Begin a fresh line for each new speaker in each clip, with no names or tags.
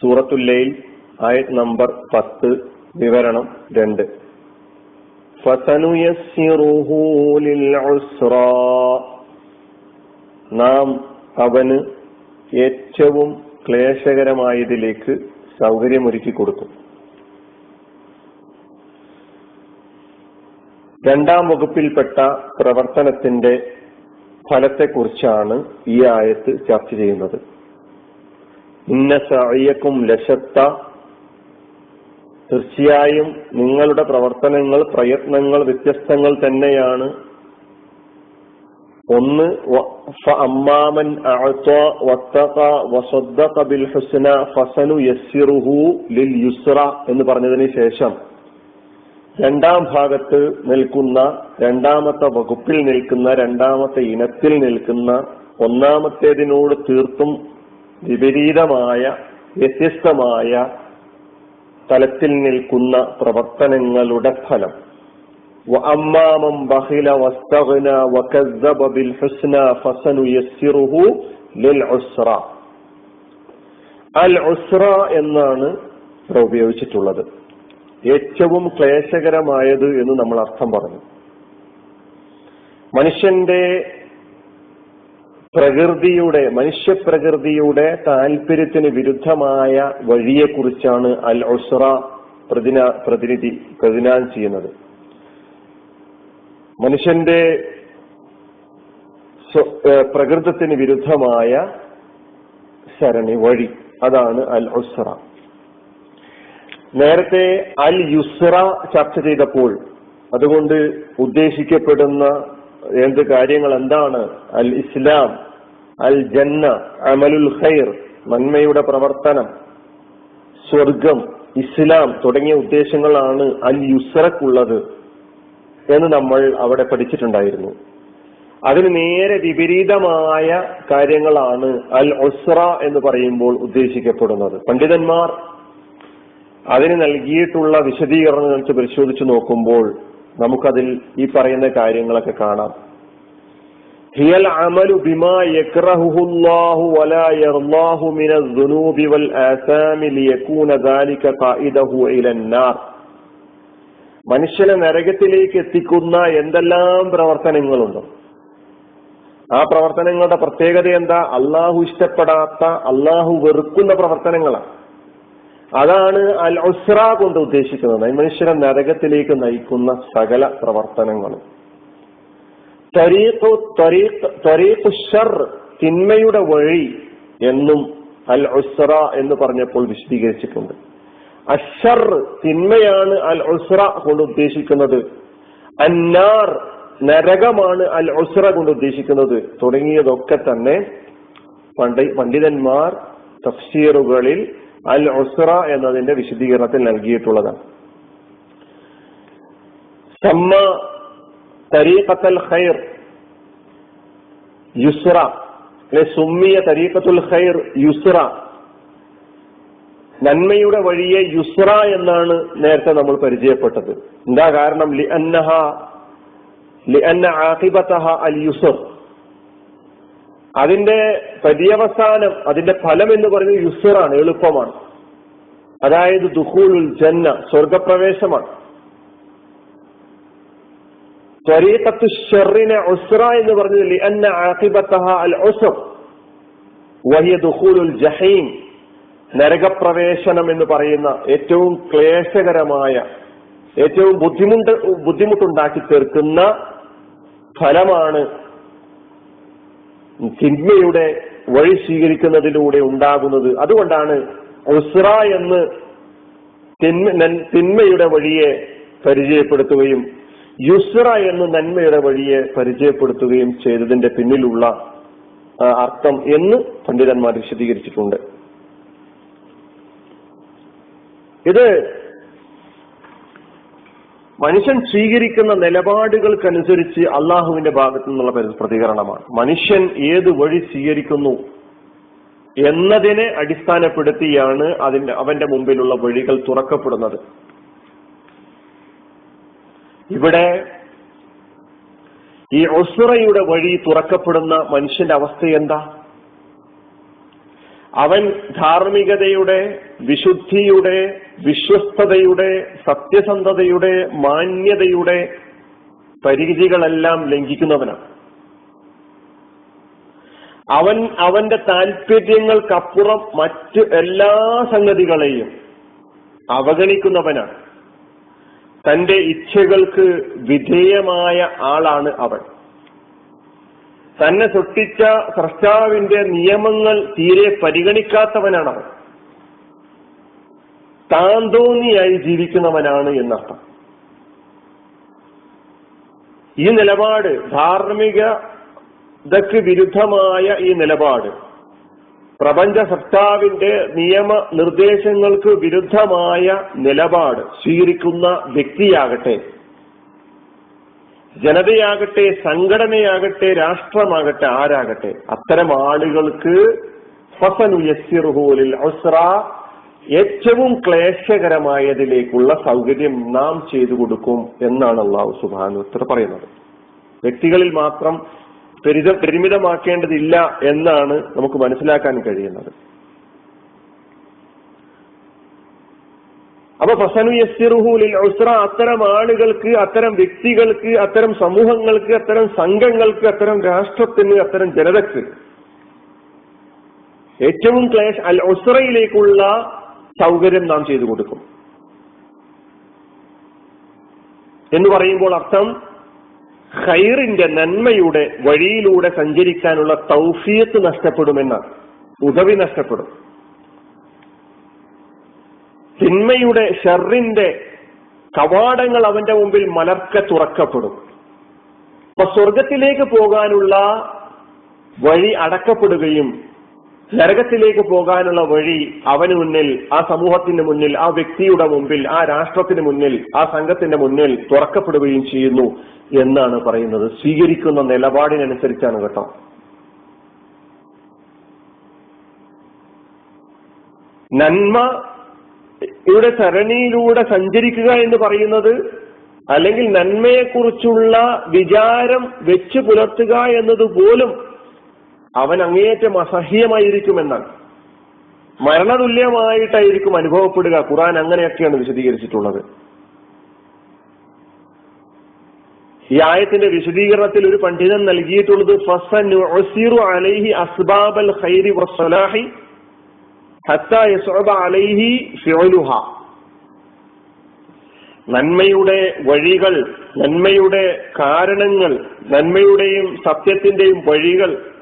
സൂറത്തുല്ലയിൽ ആയത് നമ്പർ പത്ത് വിവരണം രണ്ട്. നാം അവന് ഏറ്റവും ക്ലേശകരമായതിലേക്ക് സൗകര്യമൊരുക്കി കൊടുക്കും. രണ്ടാം വകുപ്പിൽപ്പെട്ട പ്രവർത്തനത്തിന്റെ ഫലത്തെക്കുറിച്ചാണ് ഈ ആയത്ത് ചർച്ച ചെയ്യുന്നത്. ഇന്ന സഴിയക്കും ലശത്ത. തീർച്ചയായും നിങ്ങളുടെ പ്രവർത്തനങ്ങൾ പ്രയത്നങ്ങൾ വ്യത്യസ്തങ്ങൾ തന്നെയാണ്. ഒന്ന് അമ്മാമൻ എന്ന് പറഞ്ഞതിന് ശേഷം രണ്ടാം ഭാഗത്ത് നിൽക്കുന്ന രണ്ടാമത്തെ വകുപ്പിൽ നിൽക്കുന്ന രണ്ടാമത്തെ ഇനത്തിൽ നിൽക്കുന്ന ഒന്നാമത്തേതിനോട് തീർത്തും വിപരീതമായ വ്യത്യസ്തമായ തലത്തിൽ നിൽക്കുന്ന പ്രവർത്തനങ്ങളുടെ ഫലം. എന്നാണ് ഉപയോഗിച്ചിട്ടുള്ളത്. ഏറ്റവും ക്ലേശകരമായത് എന്ന് നമ്മൾ അർത്ഥം പറഞ്ഞു. മനുഷ്യന്റെ പ്രകൃതിയുടെ മനുഷ്യപ്രകൃതിയുടെ താല്പര്യത്തിന് വിരുദ്ധമായ വഴിയെക്കുറിച്ചാണ് അൽ ഒസ്ര പ്രതിന പ്രതിനിധി പ്രതിനാനം ചെയ്യുന്നത്. മനുഷ്യന്റെ പ്രകൃതത്തിന് വിരുദ്ധമായ സരണി വഴി അതാണ് അൽ ഒസ്ര നേരത്തെ അൽ യുസ്ര ചർച്ച ചെയ്തപ്പോൾ അതുകൊണ്ട് ഉദ്ദേശിക്കപ്പെടുന്ന എന്ത് കാര്യങ്ങൾ എന്താണ്? അൽ ഇസ്ലാം അൽ ജന്ന അമലുൽ ഖൈർ നന്മയുടെ പ്രവർത്തനം സ്വർഗം ഇസ്ലാം തുടങ്ങിയ ഉദ്ദേശങ്ങളാണ് അൽ യുസ്രക്കുള്ളത് എന്ന് നമ്മൾ അവിടെ പഠിച്ചിട്ടുണ്ടായിരുന്നു. അതിന് നേരെ വിപരീതമായ കാര്യങ്ങളാണ് അൽ ഒസ്ര എന്ന് പറയുമ്പോൾ ഉദ്ദേശിക്കപ്പെടുന്നത്. പണ്ഡിതന്മാർ അതിന് നൽകിയിട്ടുള്ള വിശദീകരണങ്ങൾ വെച്ച് പരിശോധിച്ചു നോക്കുമ്പോൾ നമുക്കതിൽ ഈ പറയുന്ന കാര്യങ്ങളൊക്കെ കാണാം. ഹിയൽ അമലു ബിമാ വലാ വൽ ആസാമി ലിയകൂന ഖായിദഹു മനുഷ്യനെ നരകത്തിലേക്ക് എത്തിക്കുന്ന എന്തെല്ലാം പ്രവർത്തനങ്ങളുണ്ട്? ആ പ്രവർത്തനങ്ങളുടെ പ്രത്യേകത എന്താ? അള്ളാഹു ഇഷ്ടപ്പെടാത്ത അള്ളാഹു വെറുക്കുന്ന പ്രവർത്തനങ്ങളാണ്. അതാണ് അൽ ഉസ്ര കൊണ്ട് ഉദ്ദേശിക്കുന്നത്. മനുഷ്യരെ നരകത്തിലേക്ക് നയിക്കുന്ന സകല പ്രവർത്തനങ്ങളും. തിന്മയുടെ വഴി എന്നും അൽ ഉസ്ര എന്ന് പറഞ്ഞപ്പോൾ വിശദീകരിച്ചിട്ടുണ്ട്. അഷർ തിന്മയാണ് അൽ ഉസ്ര കൊണ്ട് ഉദ്ദേശിക്കുന്നത്. അന്നാർ നരകമാണ് അൽ ഉസ്ര കൊണ്ട് ഉദ്ദേശിക്കുന്നത്. തുടങ്ങിയതൊക്കെ തന്നെ പണ്ഡിതന്മാർ തഫ്സീറുകളിൽ അൽ ഉസ്ര എന്നതിന്റെ വിശദീകരണത്തിൽ നൽകിയിട്ടുള്ളതാണ്. സമ്മ തരീഖത്തൽ ഖൈർ യുസ്ര സുമ്മിയ തരീഖത്തുൽ ഖൈർ യുസ്ര. നന്മയുടെ വഴിയെ യുസ്ര എന്നാണ് നേരത്തെ നമ്മൾ പരിചയപ്പെട്ടത്. എന്താ കാരണം? ലി അന്നഹ ലി അന്ന ആഹിബത്തഹ അൽ യുസർ അതിന്റെ പര്യവസാനം അതിന്റെ ഫലം എന്ന് പറയുന്നത് യുസുറാണ് എളുപ്പമാണ്. അതായത് ദുഹൂലുൽ ജന്ന സ്വർഗപ്രവേശമാണ് ഉസ്ര എന്ന് പറഞ്ഞത് ഉസർ നരകപ്രവേശനം എന്ന് പറയുന്ന ഏറ്റവും ക്ലേശകരമായ ഏറ്റവും ബുദ്ധിമുട്ട് ബുദ്ധിമുട്ടുണ്ടാക്കി തീർക്കുന്ന ഫലമാണ് തിന്മയുടെ വഴി സ്വീകരിക്കുന്നതിലൂടെ ഉണ്ടാകുന്നത്. അതുകൊണ്ടാണ് ഉസ്ര എന്ന് തിന്മ തിന്മയുടെ വഴിയെ പരിചയപ്പെടുത്തുകയും യുസ്ര എന്ന് നന്മയുടെ വഴിയെ പരിചയപ്പെടുത്തുകയും ചെയ്തതിന്റെ പിന്നിലുള്ള അർത്ഥം എന്ന് പണ്ഡിതന്മാർ വിശദീകരിച്ചിട്ടുണ്ട്. ഇത് മനുഷ്യൻ സ്വീകരിക്കുന്ന നിലപാടുകൾക്കനുസരിച്ച് അള്ളാഹുവിന്റെ ഭാഗത്തു നിന്നുള്ള പ്രതികരണമാണ്. മനുഷ്യൻ ഏത് വഴി സ്വീകരിക്കുന്നു എന്നതിനെ അടിസ്ഥാനപ്പെടുത്തിയാണ് അതിന്റെ അവന്റെ മുമ്പിലുള്ള വഴികൾ തുറക്കപ്പെടുന്നത്. ഇവിടെ ഈ ഒസുറയുടെ വഴി തുറക്കപ്പെടുന്ന മനുഷ്യന്റെ അവസ്ഥ എന്താ? അവൻ ധാർമ്മികതയുടെ വിശുദ്ധിയുടെ വിശ്വസ്തതയുടെ സത്യസന്ധതയുടെ മാന്യതയുടെ പരിധികളെല്ലാം ലംഘിക്കുന്നവനാണ്. അവൻ അവന്റെ താല്പര്യങ്ങൾക്കപ്പുറം മറ്റ് എല്ലാ സംഗതികളെയും അവഗണിക്കുന്നവനാണ്. തന്റെ ഇച്ഛകൾക്ക് വിധേയമായ ആളാണ് അവൻ. തന്നെ സൃഷ്ടിച്ച സ്രഷ്ടാവിന്റെ നിയമങ്ങൾ തീരെ പരിഗണിക്കാത്തവനാണ് അവൻ താന്തോന്നിയായി ജീവിക്കുന്നവനാണ് എന്നർത്ഥം. ഈ നിലപാട് ധാർമ്മികതയ്ക്ക് വിരുദ്ധമായ ഈ നിലപാട്. പ്രപഞ്ച സൃഷ്ടാവിന്റെ നിയമ നിർദ്ദേശങ്ങൾക്ക് വിരുദ്ധമായ നിലപാട് സ്വീകരിക്കുന്ന വ്യക്തിയാകട്ടെ ജനതയാകട്ടെ സംഘടനയാകട്ടെ രാഷ്ട്രമാകട്ടെ ആരാകട്ടെ അത്തരം ആളുകൾക്ക് ഫസനുയസ്സിറുഹൂലിൽ ഏറ്റവും ക്ലേശകരമായതിലേക്കുള്ള സൗകര്യം നാം ചെയ്തു കൊടുക്കും എന്നാണ് അള്ളാഹു സുബാനുത്തർ പറയുന്നത്. വ്യക്തികളിൽ മാത്രം പരിത പരിമിതമാക്കേണ്ടതില്ല എന്നാണ് നമുക്ക് മനസ്സിലാക്കാൻ കഴിയുന്നത്. അപ്പൊ ഫസനു യസ്സിറുഹുലിൽ ഉസ്ര അത്തരം ആളുകൾക്ക് അത്തരം വ്യക്തികൾക്ക് അത്തരം സമൂഹങ്ങൾക്ക് അത്തരം സംഘങ്ങൾക്ക് അത്തരം രാഷ്ട്രത്തിന് അത്തരം ജനതക്ക് ഏറ്റവും ക്ലേശ അൽ ഉസ്രയിലേക്കുള്ള സൗകര്യം നാം ചെയ്തു കൊടുക്കും. എന്ന് പറയുമ്പോൾ അർത്ഥം ഖൈറിന്റെ നന്മയുടെ വഴിയിലൂടെ സഞ്ചരിക്കാനുള്ള തൗഫീത്ത് നഷ്ടപ്പെടുമെന്നാണ്. ഉദവി നഷ്ടപ്പെടും. തിന്മയുടെ ഷെറിന്റെ കവാടങ്ങൾ അവന്റെ മുമ്പിൽ മലർക്ക തുറക്കപ്പെടും. അപ്പൊ സ്വർഗത്തിലേക്ക് പോകാനുള്ള വഴി അടക്കപ്പെടുകയും നരകത്തിലേക്ക് പോകാനുള്ള വഴി അവന് മുന്നിൽ ആ സമൂഹത്തിന് മുന്നിൽ ആ വ്യക്തിയുടെ മുമ്പിൽ ആ രാഷ്ട്രത്തിന് മുന്നിൽ ആ സംഘത്തിന്റെ മുന്നിൽ തുറക്കപ്പെടുകയും ചെയ്യുന്നു എന്നാണ് പറയുന്നത്. സ്വീകരിക്കുന്ന നിലപാടിനനുസരിച്ചാണ് കേട്ടോ. നന്മ ഇവിടെ സരണിയിലൂടെ സഞ്ചരിക്കുക എന്ന് പറയുന്നത് അല്ലെങ്കിൽ നന്മയെക്കുറിച്ചുള്ള വിചാരം വെച്ചു പുലർത്തുക എന്നത് പോലും അവൻ അങ്ങേയറ്റം അസഹ്യമായിരിക്കുമെന്നാണ്. മരണതുല്യമായിട്ടായിരിക്കും അനുഭവപ്പെടുക. ഖുറാൻ അങ്ങനെയൊക്കെയാണ് വിശദീകരിച്ചിട്ടുള്ളത്. ഈ ആയത്തിന്റെ വിശദീകരണത്തിൽ ഒരു പണ്ഡിതൻ നൽകിയിട്ടുള്ളത് അലൈഹി അസ്ബാബൽ ഖൈരി അലൈഹി നന്മയുടെ വഴികൾ നന്മയുടെ കാരണങ്ങൾ നന്മയുടെയും സത്യത്തിന്റെയും വഴികൾ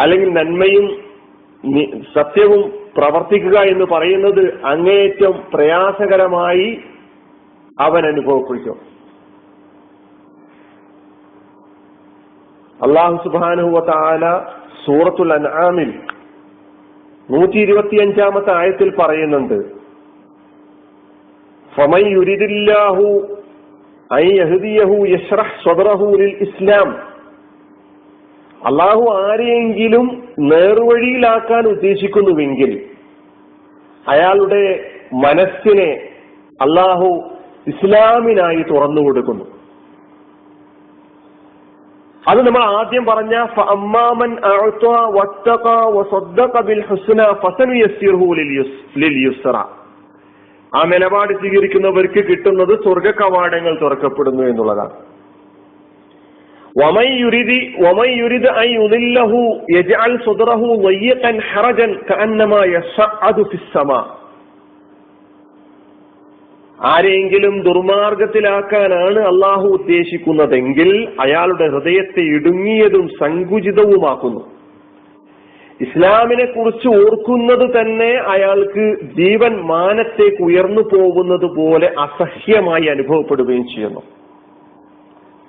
അല്ലെങ്കിൽ നന്മയും സത്യവും പ്രവർത്തിക്കുക എന്ന് പറയുന്നത് അങ്ങേയറ്റം പ്രയാസകരമായി അവൻ അനുഭവപ്പെടുത്തും അള്ളാഹു സുബാനുവല സൂറത്തുൽ അൻആമിൽ നൂറ്റി ഇരുപത്തിയഞ്ചാമത്തെ ആയത്തിൽ പറയുന്നുണ്ട് ഫമൈ യുരിദില്ലാഹു ഐ യശ്റഹ് സ്വദറഹു ലിൽ ഇസ്ലാം അള്ളാഹു ആരെയെങ്കിലും നേർവഴിയിലാക്കാൻ ഉദ്ദേശിക്കുന്നുവെങ്കിൽ അയാളുടെ മനസ്സിനെ അള്ളാഹു ഇസ്ലാമിനായി തുറന്നു കൊടുക്കുന്നു. അത് നമ്മൾ ആദ്യം പറഞ്ഞ അമ്മാമൻ ആ നിലപാട് സ്വീകരിക്കുന്നവർക്ക് കിട്ടുന്നത് സ്വർഗ കവാടങ്ങൾ തുറക്കപ്പെടുന്നു എന്നുള്ളതാണ്. ആരെങ്കിലും ദുർമാർഗത്തിലാക്കാനാണ് അള്ളാഹു ഉദ്ദേശിക്കുന്നതെങ്കിൽ അയാളുടെ ഹൃദയത്തെ ഇടുങ്ങിയതും സങ്കുചിതവുമാക്കുന്നു. ഇസ്ലാമിനെ കുറിച്ച് ഓർക്കുന്നത് തന്നെ അയാൾക്ക് ജീവൻ മാനത്തേക്ക് ഉയർന്നു പോകുന്നത് പോലെ അസഹ്യമായി അനുഭവപ്പെടുകയും ചെയ്യുന്നു.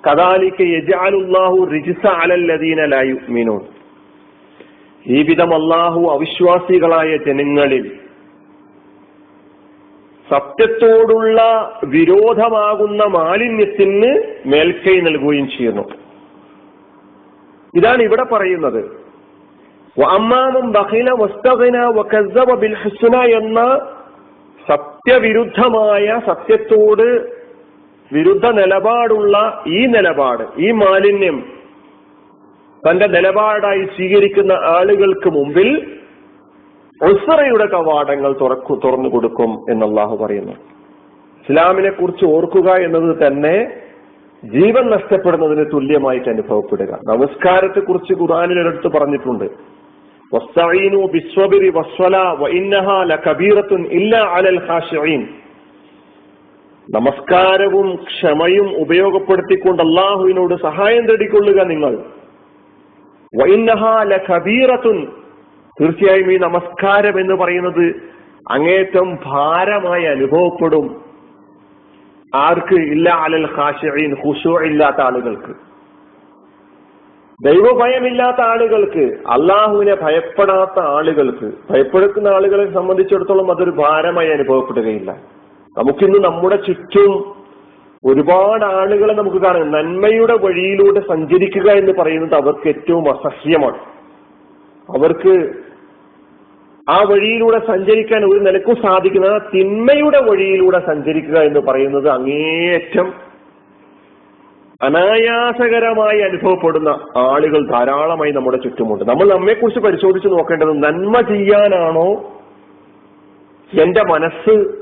കദാലിക്ക് അലല്ലദീന ഈ വിധം അള്ളാഹു അവിശ്വാസികളായ ജനങ്ങളിൽ സത്യത്തോടുള്ള വിരോധമാകുന്ന മാലിന്യത്തിന് മേൽക്കൈ നൽകുകയും ചെയ്യുന്നു. ഇതാണ് ഇവിടെ പറയുന്നത്. ബിൽ എന്ന സത്യവിരുദ്ധമായ സത്യത്തോട് വിരുദ്ധ നിലപാടുള്ള ഈ നിലപാട് ഈ മാലിന്യം തന്റെ നിലപാടായി സ്വീകരിക്കുന്ന ആളുകൾക്ക് മുമ്പിൽ ഉസ്റയുടെ കവാടങ്ങൾ തുറക്കു തുറന്നു കൊടുക്കും എന്ന് അള്ളാഹു പറയുന്നു. ഇസ്ലാമിനെ കുറിച്ച് ഓർക്കുക എന്നത് തന്നെ ജീവൻ നഷ്ടപ്പെടുന്നതിന് തുല്യമായിട്ട് അനുഭവപ്പെടുക. നമസ്കാരത്തെ കുറിച്ച് ഖുറാനിൽ പറഞ്ഞിട്ടുണ്ട്. വസ്തഈനു ബിസ്വബിരി വസ്വല വഇന്നഹാ ലകബീറത്തുൻ ഇല്ല അലൽ ഖാശിഈൻ നമസ്കാരവും ക്ഷമയും ഉപയോഗപ്പെടുത്തിക്കൊണ്ട് അള്ളാഹുവിനോട് സഹായം തേടിക്കൊള്ളുക നിങ്ങൾ. വൈനഹാല കബീറത്തുൻ തീർച്ചയായും ഈ നമസ്കാരം എന്ന് പറയുന്നത് അങ്ങേറ്റം ഭാരമായി അനുഭവപ്പെടും. ആർക്ക് ഇല്ല അലൽ ഹാഷീൻ ഹുഷു ഇല്ലാത്ത ആളുകൾക്ക്. ദൈവഭയമില്ലാത്ത ആളുകൾക്ക് അള്ളാഹുവിനെ ഭയപ്പെടാത്ത ആളുകൾക്ക് ഭയപ്പെടുന്ന ആളുകളെ സംബന്ധിച്ചിടത്തോളം അതൊരു ഭാരമായി അനുഭവപ്പെടുകയില്ല. നമുക്കിന്ന് നമ്മുടെ ചുറ്റും ഒരുപാട് ആളുകളെ നമുക്ക് കാണാം. നന്മയുടെ വഴിയിലൂടെ സഞ്ചരിക്കുക എന്ന് പറയുന്നത് അവർക്ക് ഏറ്റവും അസഹ്യമാണ്. അവർക്ക് ആ വഴിയിലൂടെ സഞ്ചരിക്കാൻ ഒരു നിലക്കും സാധിക്കുന്നത് തിന്മയുടെ വഴിയിലൂടെ സഞ്ചരിക്കുക എന്ന് പറയുന്നത് അങ്ങേയറ്റം അനായാസകരമായി അനുഭവപ്പെടുന്ന ആളുകൾ ധാരാളമായി നമ്മുടെ ചുറ്റുമുണ്ട്. നമ്മൾ നമ്മെക്കുറിച്ച് പരിശോധിച്ച് നോക്കേണ്ടത് നന്മ ചെയ്യാനാണോ? എന്റെ മനസ്സ്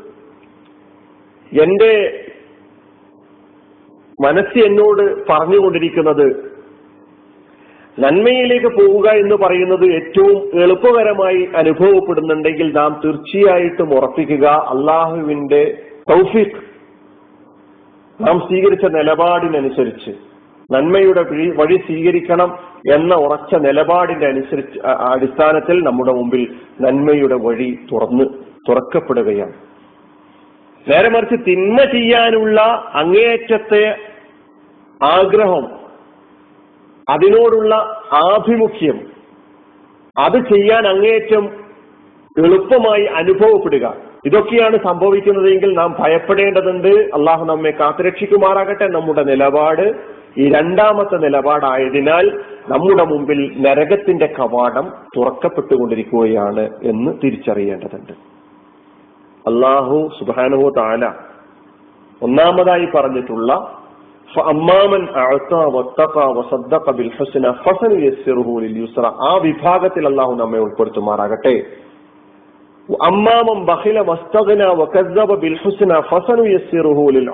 എന്റെ മനസ്സ് എന്നോട് പറഞ്ഞുകൊണ്ടിരിക്കുന്നത് നന്മയിലേക്ക് പോവുക എന്ന് പറയുന്നത് ഏറ്റവും എളുപ്പകരമായി അനുഭവപ്പെടുന്നുണ്ടെങ്കിൽ നാം തീർച്ചയായിട്ടും ഉറപ്പിക്കുക അള്ളാഹുവിന്റെ തൗഫീഖ്. നാം സ്വീകരിച്ച നിലപാടിനനുസരിച്ച് നന്മയുടെ വഴി- സ്വീകരിക്കണം എന്ന ഉറച്ച നിലപാടിന്റെ അനുസരിച്ച് അടിസ്ഥാനത്തിൽ നമ്മുടെ മുമ്പിൽ നന്മയുടെ വഴി തുറന്ന് തുറക്കപ്പെടുകയാണ്. നേരെ മറിച്ച് തിന്മ ചെയ്യാനുള്ള അങ്ങേയറ്റത്തെ ആഗ്രഹം അതിനോടുള്ള ആഭിമുഖ്യം അത് ചെയ്യാൻ അങ്ങേയറ്റം എളുപ്പമായി അനുഭവപ്പെടുക. ഇതൊക്കെയാണ് സംഭവിക്കുന്നതെങ്കിൽ നാം ഭയപ്പെടേണ്ടതുണ്ട്. അള്ളാഹു നമ്മെ കാത്തുരക്ഷിക്കുമാറാകട്ടെ. നമ്മുടെ നിലപാട് ഈ രണ്ടാമത്തെ നിലപാടായതിനാൽ നമ്മുടെ മുമ്പിൽ നരകത്തിന്റെ കവാടം തുറക്കപ്പെട്ടുകൊണ്ടിരിക്കുകയാണ് എന്ന് തിരിച്ചറിയേണ്ടതുണ്ട്. അള്ളാഹു സുബാനുഹു താല ഒന്നാമതായി പറഞ്ഞിട്ടുള്ള ആ വിഭാഗത്തിൽ അള്ളാഹു നമ്മെ ഉൾപ്പെടുത്തുമാറാകട്ടെ. അമ്മാമൻ ബഖില വസ്തഗ്ന വകസ്സബ ബിൽ ഹുസ്ന ഫസനുയസ്സിറുഹു ലിൽ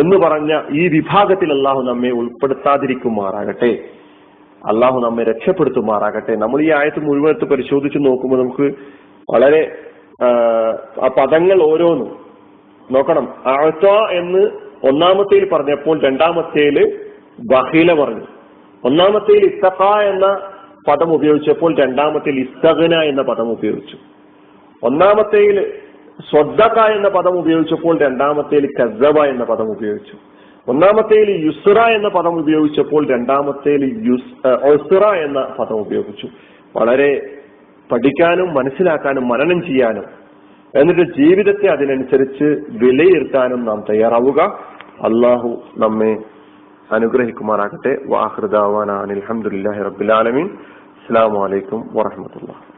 എന്ന് പറഞ്ഞ ഈ വിഭാഗത്തിൽ അള്ളാഹു നമ്മെ ഉൾപ്പെടുത്താതിരിക്കുമാറാകട്ടെ. അള്ളാഹു നമ്മെ രക്ഷപ്പെടുത്തുമാറാകട്ടെ. നമ്മൾ ഈ ആയത്ത് മുഴുവനത്ത് പരിശോധിച്ച് നോക്കുമ്പോൾ നമുക്ക് വളരെ ആ, പദങ്ങൾ ഓരോന്നും. നോക്കണം. അഴത്ത എന്ന് ഒന്നാമത്തേൽ പറഞ്ഞപ്പോൾ രണ്ടാമത്തേൽ ബഹീല പറഞ്ഞു. ഒന്നാമത്തേൽ ഇസ്തഫ എന്ന പദം ഉപയോഗിച്ചപ്പോൾ രണ്ടാമത്തേൽ ഇസ്തഗന എന്ന പദം ഉപയോഗിച്ചു. ഒന്നാമത്തേൽ സ്വദ്ദക എന്ന പദം ഉപയോഗിച്ചപ്പോൾ രണ്ടാമത്തേൽ കസബ എന്ന പദം ഉപയോഗിച്ചു. ഒന്നാമത്തേൽ യുസ്ര എന്ന പദം ഉപയോഗിച്ചപ്പോൾ രണ്ടാമത്തേൽ യുസ് എന്ന പദം ഉപയോഗിച്ചു. വളരെ പഠിക്കാനും മനസ്സിലാക്കാനും മനനം ചെയ്യാനും എന്നിട്ട് ജീവിതത്തെ അതിനനുസരിച്ച് വിലയിരുത്താനും നാം തയ്യാറാവുക. അള്ളാഹു നമ്മെ അനുഗ്രഹിക്കുമാറാകട്ടെ. വാഹൃദാവാനാണ് അലഹമുല്ലാഹി റബുലാലമീൻ അസ്സാം വലൈക്കും വാഹമത്തുള്ള